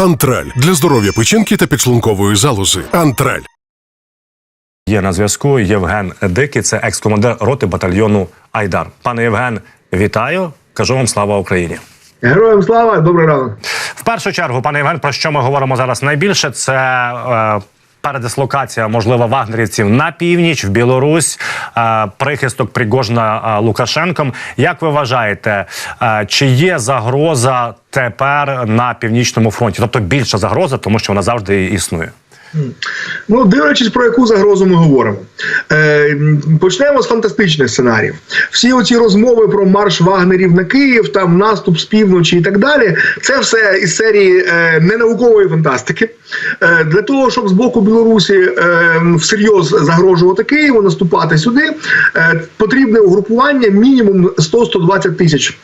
Антраль для здоров'я печінки та підшлункової залози. Антраль. Є на зв'язку Євген Дикий, це екс-командир роти батальйону Айдар. Пане Євген, вітаю. Кажу вам слава Україні. Героям слава, добрий ранок. В першу чергу, пане Євген, про що ми говоримо зараз найбільше? Це е, передислокація, можливо, вагнерівців на північ, в Білорусь, е, прихисток Пригожна е, Лукашенком. Як ви вважаєте, е, чи є загроза тепер на північному фронті? Тобто більша загроза, тому що вона завжди існує. Ну, дивлячись, про яку загрозу ми говоримо. Е, почнемо з фантастичних сценаріїв. Всі оці розмови про марш вагнерів на Київ, там наступ з півночі і так далі. Це все із серії е, ненаукової фантастики. Е, для того, щоб з боку Білорусі е, всерйоз загрожувати Києву, наступати сюди, е, потрібне угрупування мінімум 100-120 тисяч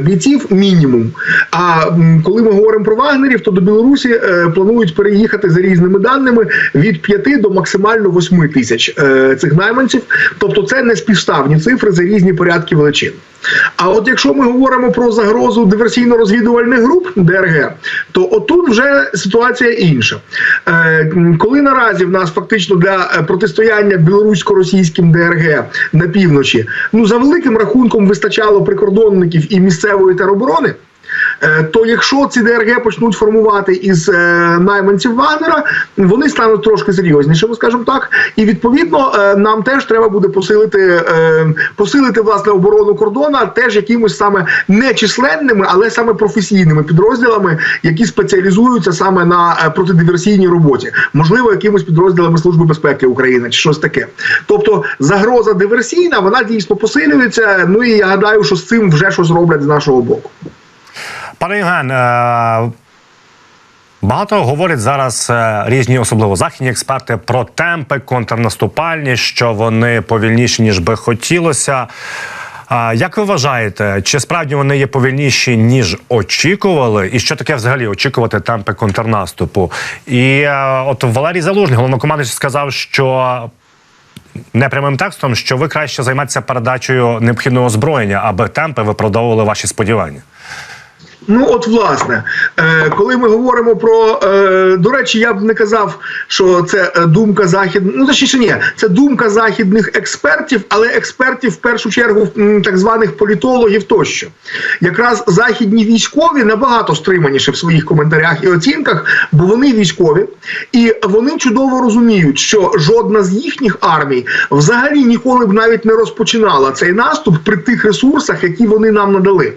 бійців. Мінімум. А коли ми говоримо про вагнерів, то до Білорусі планують переїхати за різними даними від 5 до максимально 8 тисяч цих найманців. Тобто, це не співставні цифри за різні порядки величин. А от якщо ми говоримо про загрозу диверсійно-розвідувальних груп ДРГ, то отут вже ситуація інша. Е, м, коли наразі в нас фактично для е, протистояння білорусько-російським ДРГ на півночі, ну за великим рахунком вистачало прикордонників і місцевої тероборони. Е, То якщо ці ДРГ почнуть формувати із е, найманців Вагнера, вони стануть трошки серйознішими, скажімо так. І відповідно е, нам теж треба буде посилити, посилити власне оборону кордона теж якимось саме не численними, але саме професійними підрозділами, які спеціалізуються саме на протидиверсійній роботі, можливо, якимось підрозділами Служби безпеки України чи щось таке. Тобто загроза диверсійна, вона дійсно посилюється. Ну і я гадаю, що з цим вже щось роблять з нашого боку. Пане Євген, е, багато говорять зараз е, різні, особливо західні експерти, про темпи контрнаступальні, що вони повільніші ніж би хотілося. Як ви вважаєте, чи справді вони є повільніші ніж очікували, і що таке взагалі очікувати темпи контрнаступу? І е, от Валерій Залужний, головнокомандуючий, сказав, що непрямим текстом, що ви краще займатися передачею необхідного озброєння, аби темпи виправдовували ваші сподівання. Ну, от власне, е, коли ми говоримо про е, до речі, я б не казав, що це е, думка західних, ну точніше, ні, це думка західних експертів, але експертів в першу чергу так званих політологів тощо. Якраз західні військові набагато стриманіше в своїх коментарях і оцінках, бо вони військові, і вони чудово розуміють, що жодна з їхніх армій взагалі ніколи б навіть не розпочинала цей наступ при тих ресурсах, які вони нам надали.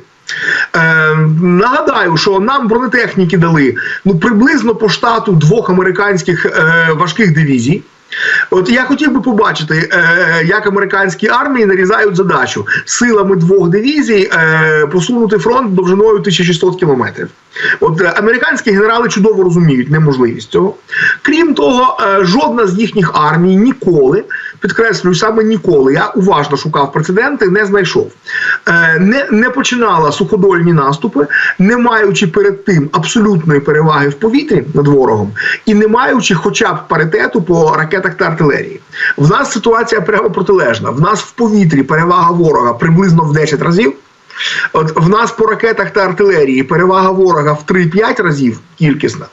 Е, нагадаю, що нам бронетехніки дали ну приблизно по штату двох американських е, важких дивізій. От я хотів би побачити, е, як американські армії нарізають задачу силами двох дивізій е, посунути фронт довжиною 1600 кілометрів. От е, американські генерали чудово розуміють неможливість цього. Крім того, е, жодна з їхніх армій ніколи, підкреслюю, саме ніколи, я уважно шукав прецеденти, не знайшов. Е, Не, не починала суходольні наступи, не маючи перед тим абсолютної переваги в повітрі над ворогом, і не маючи хоча б паритету по ракетах та артилерії. В нас ситуація прямо протилежна. В нас в повітрі перевага ворога приблизно в 10 разів. От в нас по ракетах та артилерії перевага ворога в 3-5 разів кількісна.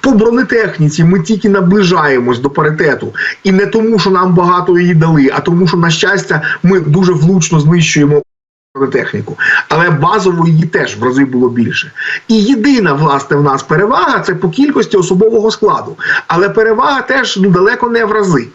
По бронетехніці ми тільки наближаємось до паритету, і не тому, що нам багато її дали, а тому, що на щастя ми дуже влучно знищуємо. Бронетехніку, але базово її теж в рази було більше. І єдина власне в нас перевага це по кількості особового складу. Але перевага теж ну далеко не в рази.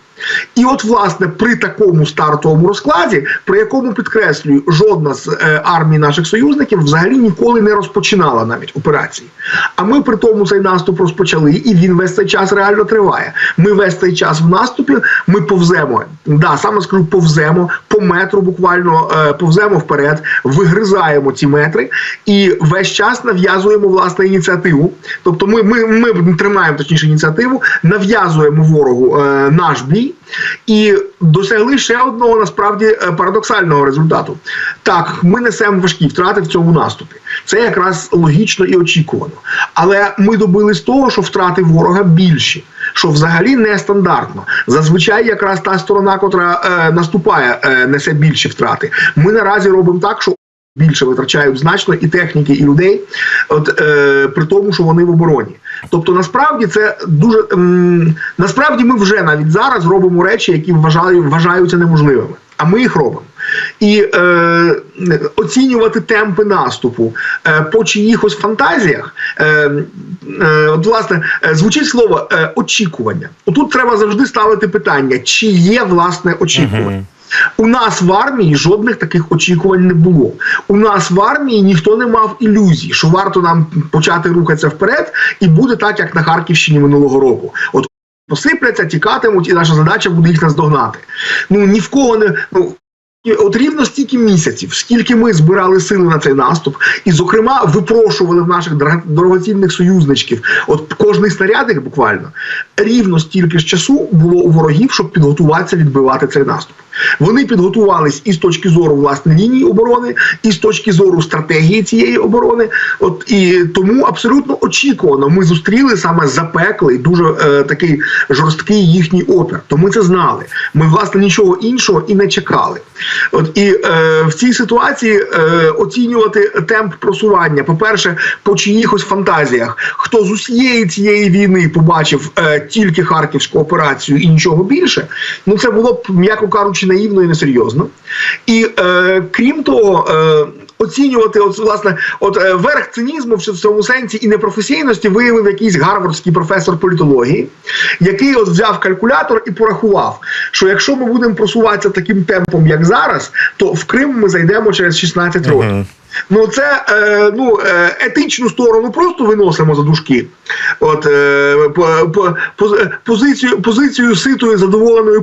І от, власне, при такому стартовому розкладі, при якому підкреслюю, жодна з е, армій наших союзників взагалі ніколи не розпочинала навіть операції. А ми при тому цей наступ розпочали, і він весь цей час реально триває. Ми весь цей час в наступі, ми повземо. Да, саме скажу, повземо по метру, буквально е, повземо вперед, вигризаємо ці метри і весь час нав'язуємо власне ініціативу. Тобто, ми, ми, ми тримаємо точніше ініціативу, нав'язуємо ворогу е, наш бій. І досягли ще одного насправді е, парадоксального результату. Так, ми несемо важкі втрати в цьому наступі. Це якраз логічно і очікувано. Але ми добились того, що втрати ворога більші, що взагалі нестандартно. Зазвичай якраз та сторона, котра е, наступає, е, несе більші втрати. Ми наразі робимо так, що більше витрачають значно і техніки, і людей, от е, при тому, що вони в обороні. Тобто, насправді це дуже ем, насправді ми вже навіть зараз робимо речі, які вважаю, вважаються неможливими, а ми їх робимо. І е, оцінювати темпи наступу е, по чиїхось фантазіях, е, е, от, власне, е, звучить слово е, очікування. Отут треба завжди ставити питання, чи є власне очікування. У нас в армії жодних таких очікувань не було. У нас в армії ніхто не мав ілюзій, що варто нам почати рухатися вперед, і буде так, як на Харківщині минулого року. От посипляться, тікатимуть, і наша задача буде їх наздогнати. Ну ні в кого не ну. От рівно стільки місяців, скільки ми збирали сили на цей наступ, і, зокрема, випрошували в наших дорого- дорогоцінних союзничків, от кожний снарядик буквально, рівно стільки ж часу було у ворогів, щоб підготуватися відбивати цей наступ. Вони підготувались і з точки зору власне лінії оборони, і з точки зору стратегії цієї оборони. От і тому абсолютно очікувано ми зустріли саме запеклий, дуже е, такий жорсткий їхній опір. То ми це знали. Ми власне нічого іншого і не чекали. От і е, в цій ситуації е, оцінювати темп просування, по-перше, по чиїхось фантазіях, хто з усієї цієї війни побачив е, тільки харківську операцію і нічого більше, ну це було б, м'яко кажучи, наївно і несерйозно. І е, крім того, е, оцінювати от, власне, от е, верх цинізму в цьому сенсі і непрофесійності виявив якийсь гарвардський професор політології, який от взяв калькулятор і порахував, що якщо ми будемо просуватися таким темпом, як зараз, то в Крим ми зайдемо через 16 років. Ну, це е, ну, е, етичну сторону просто виносимо за дужки. От е, по, по, поз- позицію, позицію ситої задоволеної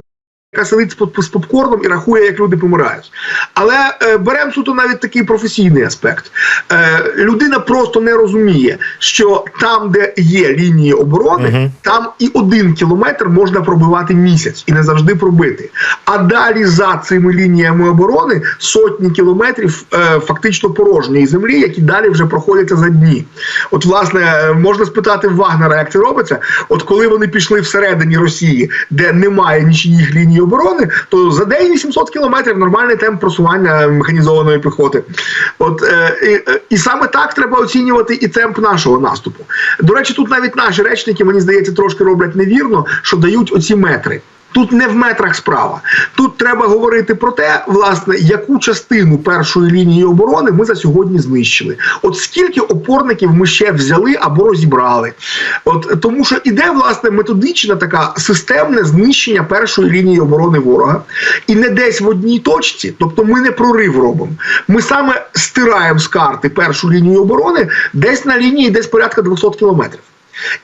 яка сидить з попкорном і рахує, як люди помирають. Але е, беремо суто навіть такий професійний аспект. Е, людина просто не розуміє, що там, де є лінії оборони, там і один кілометр можна пробивати місяць і не завжди пробити. А далі за цими лініями оборони сотні кілометрів е, фактично порожньої землі, які далі вже проходяться за дні. От, власне, е, можна спитати Вагнера, як це робиться. От коли вони пішли всередині Росії, де немає нічиїх ліній оборони, то за день 800 кілометрів нормальний темп просування механізованої піхоти. От е, і саме так треба оцінювати і темп нашого наступу. До речі, тут навіть наші речники, мені здається, трошки роблять невірно, що дають оці метри. Тут не в метрах справа. Тут треба говорити про те, власне, яку частину першої лінії оборони ми за сьогодні знищили. От скільки опорників ми ще взяли або розібрали. От тому, що іде власне методична така системне знищення першої лінії оборони ворога, і не десь в одній точці, тобто ми не прорив робимо. Ми саме стираємо з карти першу лінію оборони десь на лінії, десь порядка 200 кілометрів.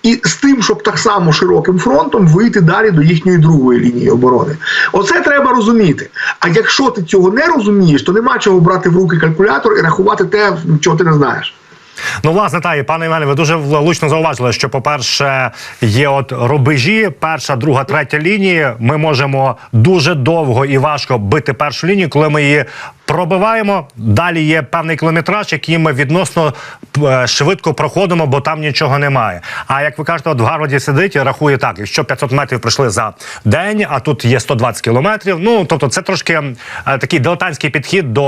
І з тим, щоб так само широким фронтом вийти далі до їхньої другої лінії оборони. Оце треба розуміти. А якщо ти цього не розумієш, то нема чого брати в руки калькулятор і рахувати те, чого ти не знаєш. Ну, власне, та і пане Іване, ви дуже влучно зауважили, що, по-перше, є от рубежі, перша, друга, третя лінії. Ми можемо дуже довго і важко бити першу лінію, коли ми її пробиваємо. Далі є певний кілометраж, який ми відносно е, швидко проходимо, бо там нічого немає. А як ви кажете, от в Гарварді сидить рахує так: якщо 500 метрів пройшли за день, а тут є 120 кілометрів. Ну тобто, це трошки е, такий дилетантський підхід до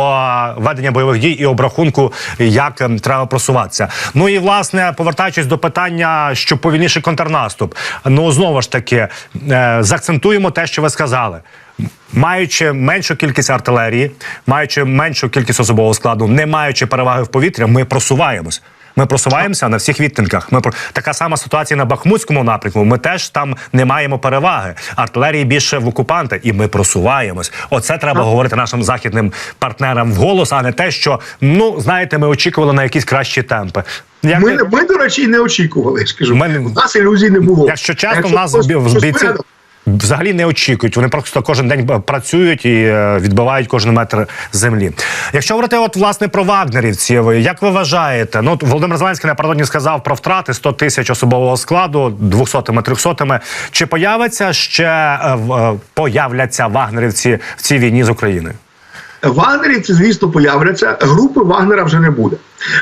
ведення бойових дій і обрахунку, як ем, треба просуватися. Ну і власне, повертаючись до питання, що повільніший контрнаступ. Ну знову ж таки, е, заакцентуємо те, що ви сказали. Маючи меншу кількість артилерії, маючи меншу кількість особового складу, не маючи переваги в повітря, ми просуваємось. Ми просуваємося на всіх відтинках. Ми про така сама ситуація на Бахмутському напрямку. Ми теж там не маємо переваги. Артилерії більше в окупанта, і ми просуваємось. Оце треба говорити нашим західним партнерам вголос, а не те, що ну знаєте, ми очікували на якісь кращі темпи. Як Ми, ми, до речі, не очікували. Скажу, Ми у нас ілюзій не було. Якщо чесно, Якщо в нас в бійці взагалі не очікують. Вони просто кожен день працюють і е, відбивають кожен метр землі. Якщо говорити от власне про вагнерівців, як ви вважаєте? Ну Володимир Зеленський напередодні сказав про втрати 100 тисяч особового складу 200-ми, 300-ми. Чи появиться ще е, е, появляться вагнерівці в цій війні з Україною? Вагнерівці, звісно, появляться. Групи Вагнера вже не буде.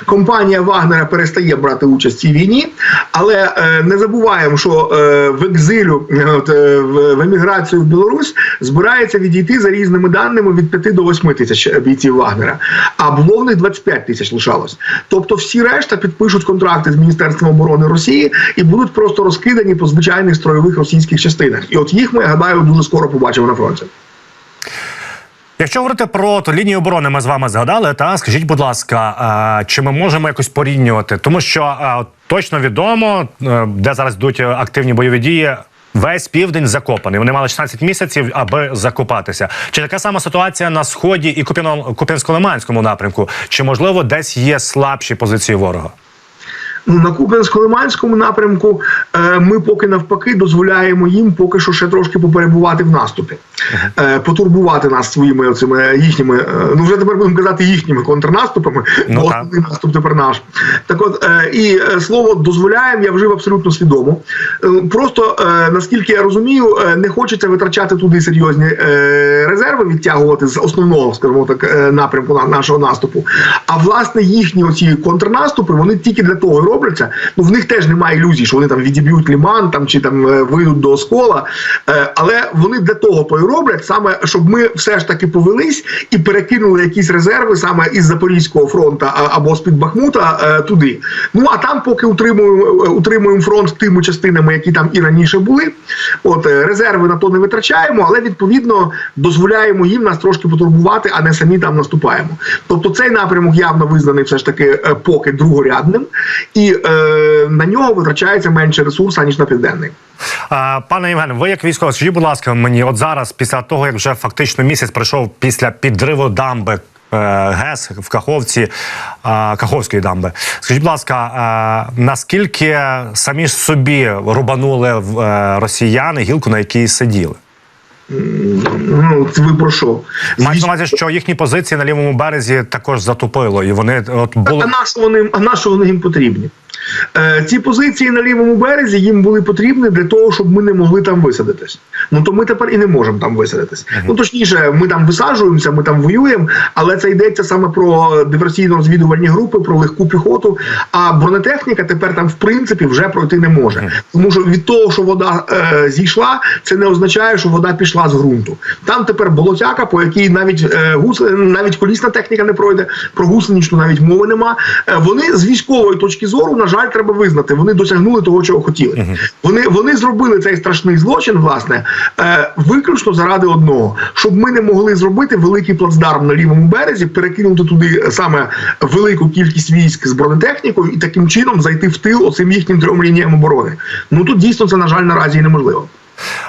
Компанія Вагнера перестає брати участь цій війні, але е, не забуваємо, що е, в екзилю е, от, е, в, еміграцію в Білорусь збирається відійти за різними даними від 5 до 8 тисяч бійців Вагнера. А було в них 25 тисяч лишалось. Тобто всі решта підпишуть контракти з Міністерством оборони Росії і будуть просто розкидані по звичайних стройових російських частинах. І от їх ми я гадаю дуже скоро побачимо на фронті. Якщо говорити про ту лінію оборони, ми з вами згадали. Та скажіть, будь ласка, а, чи ми можемо якось порівнювати? Тому що а, точно відомо, е, де зараз йдуть активні бойові дії. Весь південь закопаний. Вони мали 16 місяців, аби закопатися. Чи така сама ситуація на сході і Куп'янсько-Лиманському напрямку? Чи можливо десь є слабші позиції ворога? Ну, на Куп'янсько-Лиманському напрямку е, ми поки навпаки дозволяємо їм поки що ще трошки поперебувати в наступі, е, потурбувати нас своїми оцими їхніми, е, ну вже тепер будемо казати їхніми контрнаступами, Ну, бо так. основний наступ тепер наш. Так от е, і е, слово дозволяємо, я вжив абсолютно свідомо. Е, просто е, наскільки я розумію, е, не хочеться витрачати туди серйозні е, резерви, відтягувати з основного, скажімо так, е, напрямку нашого наступу. А власне їхні оці контрнаступи, вони тільки для того і робляться. Ну в них теж немає ілюзій, що вони там відіб'ють ліман там чи там е, вийдуть до оскола. Е, але вони для того то і роблять, саме щоб ми все ж таки повелись і перекинули якісь резерви саме із Запорізького фронту або з під Бахмута е, туди. Ну а там, поки утримуємо, утримуємо фронт тими частинами, які там і раніше були. От резерви на то не витрачаємо, але відповідно дозволяємо їм нас трошки потурбувати, а не самі там наступаємо. Тобто цей напрямок явно визнаний все ж таки поки другорядним, і е, на нього витрачається менше ресурсу, ніж на південний. Пане Євгене, ви як військовий, скажіть, будь ласка, мені от зараз, після того як вже фактично місяць пройшов після підриву дамби. е, ГЕС в Каховці Каховської дамби. Скажіть, будь ласка, наскільки самі ж собі рубанули е, росіяни гілку, на якій сиділи? Ну, це ви про що? Мається на увазі, що їхні позиції на лівому березі також затопило, і вони от були А на що вони, а на що вони їм потрібні? Е, ці позиції на лівому березі їм були потрібні для того, щоб ми не могли там висадитись. Ну то ми тепер і не можемо там висадитись. Ну точніше, ми там висаджуємося, ми там воюємо, але це йдеться саме про диверсійно-розвідувальні групи, про легку піхоту. А бронетехніка тепер там в принципі вже пройти не може. Тому що від того, що вода е, зійшла, це не означає, що вода пішла з ґрунту. Там тепер болотяка, по якій навіть е, гус, навіть колісна техніка не пройде, про гусеничну навіть мови нема. Е, вони з військової точки зору, на жаль, треба визнати, вони досягнули того, чого хотіли. Вони, вони зробили цей страшний злочин, власне, виключно заради одного, щоб ми не могли зробити великий плацдарм на лівому березі, перекинути туди саме велику кількість військ з бронетехнікою і таким чином зайти в тил оцим їхнім трьом лініям оборони. Ну тут дійсно це на жаль наразі і неможливо.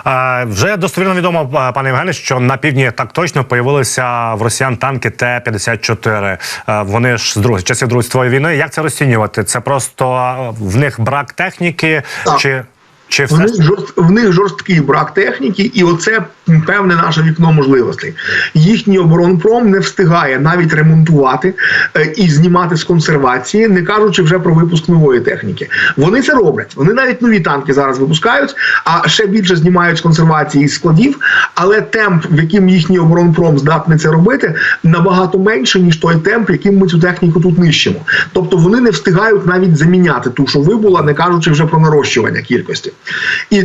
Е, Вже достовірно відомо, е, пане Євгене, що на півдні так точно появилися в росіян танки Т-54. Е, Вони ж з другої часів Другої світової війни. Як це розцінювати? Це просто е, в них брак техніки, Так. чи, чи В них, жорст, в них жорсткий брак техніки, і оце певне наше вікно можливостей. Їхній оборонпром не встигає навіть ремонтувати е, і знімати з консервації, не кажучи вже про випуск нової техніки. Вони це роблять. Вони навіть нові танки зараз випускають, а ще більше знімають з консервації із складів. Але темп, в яким їхній оборонпром здатний це робити, набагато менше ніж той темп, яким ми цю техніку тут нищимо. Тобто вони не встигають навіть заміняти ту, що вибула, не кажучи вже про нарощування кількості. І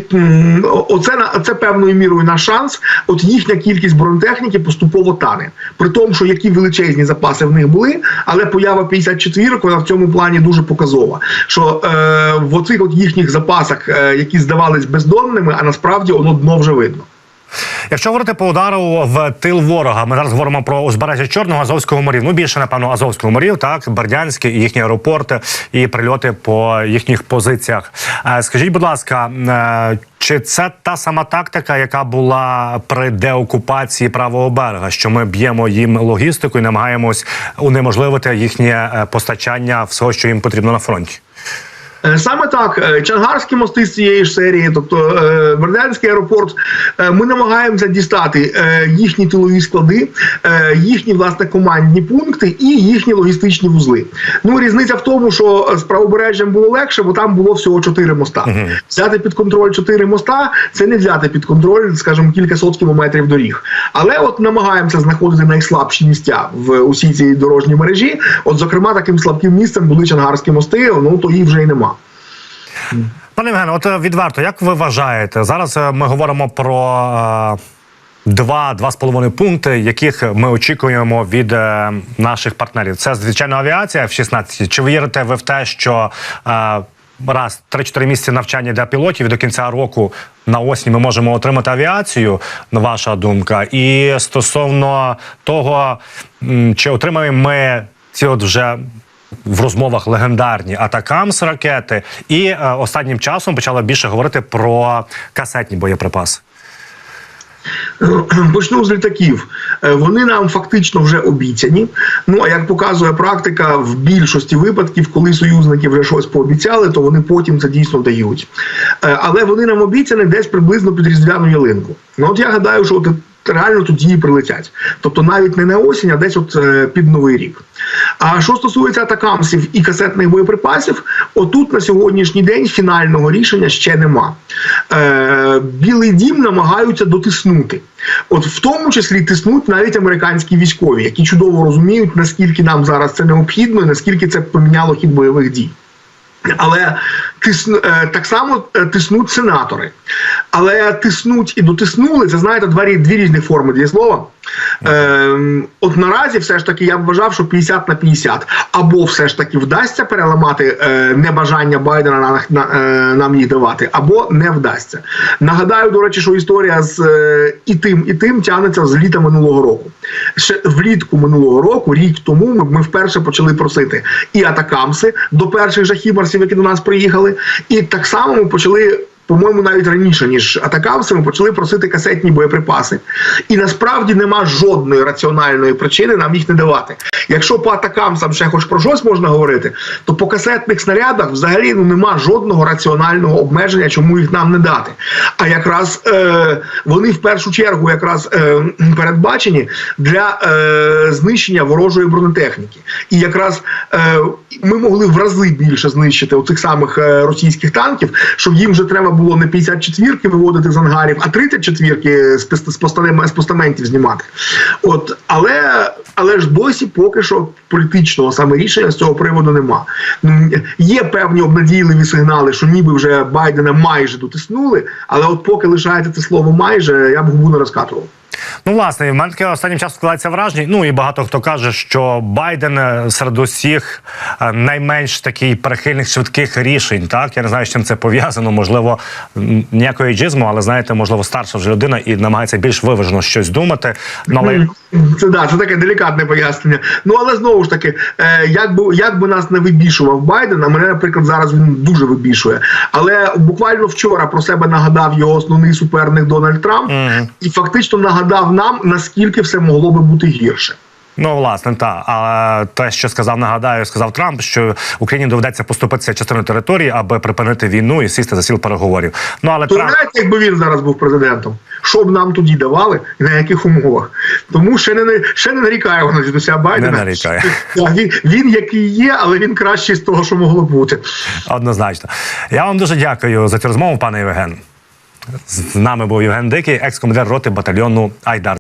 оце на це певною мірою на шанс. От їхня кількість бронетехніки поступово тане. При тому, що які величезні запаси в них були, але поява 54 вона в цьому плані дуже показова. Що е, в оцих от їхніх запасах, е, які здавались бездонними, а насправді воно дно вже видно. Якщо говорити по удару в тил ворога, ми зараз говоримо про узбережжя Чорного Азовського морів. Ну більше напевно Азовського морів, так Бердянське і їхні аеропорти і прильоти по їхніх позиціях. Е, Скажіть, будь ласка, е, чи це та сама тактика, яка була при деокупації правого берега? Що ми б'ємо їм логістику і намагаємось унеможливити їхнє е, постачання всього, що їм потрібно на фронті? Е, Саме так, е, Чангарські мости з цієї ж серії, тобто е, Бердянський аеропорт, ми намагаємося дістати їхні тилові склади, їхні власне командні пункти і їхні логістичні вузли. Ну різниця в тому, що з правобережжям було легше, бо там було всього чотири моста. Взяти під контроль чотири моста це не взяти під контроль, скажімо, кілька сот кілометрів доріг. Але от намагаємося знаходити найслабші місця в усій цій дорожній мережі. От, зокрема, таким слабким місцем були Чангарські мости. Ну то їх вже й нема. Пане Євгене, от е, відверто, як ви вважаєте, зараз е, ми говоримо про е, два, два з половиною пункти, яких ми очікуємо від е, наших партнерів. Це звичайно авіація в 16. Чи ви вірите ви в те, що е, раз 3-4 місяці навчання для пілотів і до кінця року на осінь ми можемо отримати авіацію? Ваша думка? І стосовно того, чи отримаємо ми ці от вже в розмовах легендарні атакамс ракети, і е, останнім часом почали більше говорити про касетні боєприпаси. Почну з літаків. Е, Вони нам фактично вже обіцяні. Ну а як показує практика, в більшості випадків, коли союзники вже щось пообіцяли, то вони потім це дійсно дають. Е, Але вони нам обіцяні десь приблизно під різдвяну ялинку. Ну от я гадаю, що реально тоді і прилетять. Тобто навіть не на осінь, а десь от е, під новий рік. А що стосується атакамсів і касетних боєприпасів, отут на сьогоднішній день фінального рішення ще нема. Е, Білий дім намагаються дотиснути. От в тому числі тиснуть навіть американські військові, які чудово розуміють, наскільки нам зараз це необхідно, і наскільки це поміняло хід бойових дій. Але тисну, е, так само е, тиснуть сенатори. Але тиснуть і дотиснули це знаєте два рі- дві різні форми дієслова. Е, от наразі все ж таки я б вважав, що 50 на 50. Або все ж таки вдасться переламати е, небажання Байдена на, на, е, нам їх давати, або не вдасться. Нагадаю, до речі, що історія з е, і тим, і тим тягнеться з літа минулого року. Ще влітку минулого року, рік тому, ми, ми вперше почали просити і атакамси до перших же які до нас приїхали, і так само ми почали. По-моєму, навіть раніше ніж атакамсами, почали просити касетні боєприпаси, і насправді нема жодної раціональної причини нам їх не давати. Якщо по атакамсам ще хоч про щось можна говорити, то по касетних снарядах взагалі ну нема жодного раціонального обмеження, чому їх нам не дати. А якраз е, вони в першу чергу якраз е, передбачені для е, знищення ворожої бронетехніки. І якраз е, ми могли в рази більше знищити оцих самих е, російських танків, щоб їм вже треба було не 54-ки виводити з ангарів, а 34-ки з, постаментів, знімати. От, але, але ж досі поки що політичного саме рішення з цього приводу нема. Є певні обнадійливі сигнали, що ніби вже Байдена майже дотиснули, але от поки лишається це слово майже, я б губу не розкатував. Ну, власне, в мене останнім часом складається враження. Ну і багато хто каже, що Байден е, серед усіх е, найменш такий прихильних швидких рішень. Так я не знаю, з чим це пов'язано. Можливо, ніякої джизму, але знаєте, можливо, старша вже людина і намагається більш виважено щось думати. Ну, але Це да, це таке делікатне пояснення. Ну але знову ж таки, е, як би як би нас не вибішував Байден, а мене, наприклад, зараз він дуже вибішує. Але буквально вчора про себе нагадав його основний суперник Дональд Трамп, Мгм. і фактично нагадав нам, наскільки все могло би бути гірше. Ну, власне, так. А те, що сказав, нагадаю, сказав Трамп, що Україні доведеться поступитися частиною території, аби припинити війну і сісти за стіл переговорів. Ну але То Трамп знаєте, якби він зараз був президентом, що б нам тоді давали і на яких умовах? Тому ще не ще не нарікає вона дідуся Байдена. Не нарікає. Він, він який є, але він кращий з того, що могло бути. однозначно. Я вам дуже дякую за цю розмову, пане Євген. З нами був Євген Дикий, екс-командир роти батальйону Айдар.